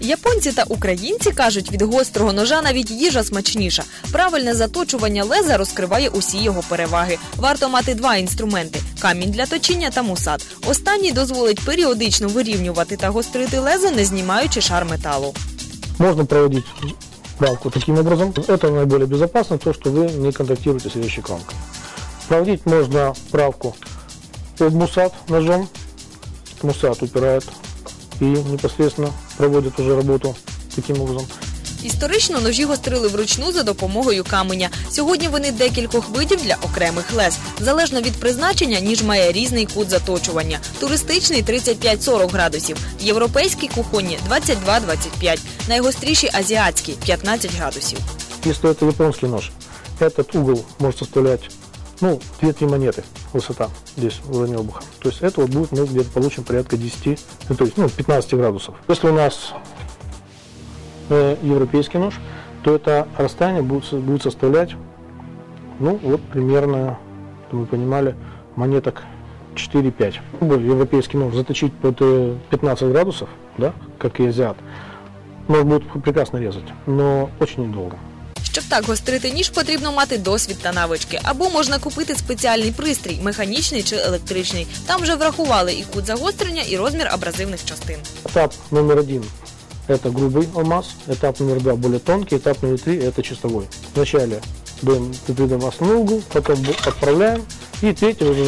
Японці та українці кажуть, від гострого ножа навіть їжа смачніша. Правильне заточування леза розкриває усі його переваги. Варто мати два інструменти: камінь для точіння та мусат. Останній дозволить періодично вирівнювати та гострити лезо, не знімаючи шар металу. Можно проводить правку таким образом. Это наиболее безопасно, то, что вы не контактируете с вещей кромкой. Проводить можно правку под мусат ножом. Мусат упирает и непосредственно проводит уже работу таким образом. Історично ножі гострили вручну за допомогою каменя. Сьогодні вони декількох видів для окремих лез. Залежно від призначення, ніж має різний кут заточування. Туристичний 35-40 градусів, європейський кухонні 22-25, найгостріші азіатські 15 градусів. Если это японский нож, этот угол может составлять ну, 2-3 монеты высота здесь в районе обуха. То есть это вот будет мы где-то получим порядка 10, ну, то есть ну, 15 градусов. Если у нас э, европейский нож, то это расстояние будет, будет составлять, ну, вот примерно, чтобы вы понимали, монеток 4-5. Любой Европейский нож заточить под э, 15 градусов, да, как и азиат, нож будет прекрасно резать, но очень недолго. Щоб так гострити ніж, потрібно мати досвід та навички. Або можна купити спеціальний пристрій, механічний чи електричний. Там вже врахували і кут загострення, і розмір абразивних частин. Этап номер один – это грубый алмаз, этап номер два – более тонкий, этап номер три – это чистовой. Вначале даем, придумаем основной угол, потом бу- отправляем, и третий уже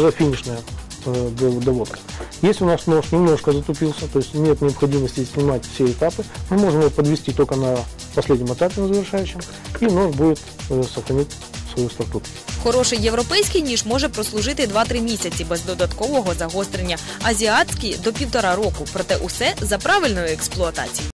финишная э, д- доводка. Если у нас нож немножко затупился, то есть нет необходимости снимать все этапы, мы можем его подвести только на последнем этапе, на завершающем, и нож будет э, сохранить свою структуру. Хороший європейський ніж може прослужити 2-3 місяці без додаткового загострення, азіатський до півтора року. Проте усе за правильною експлуатацією.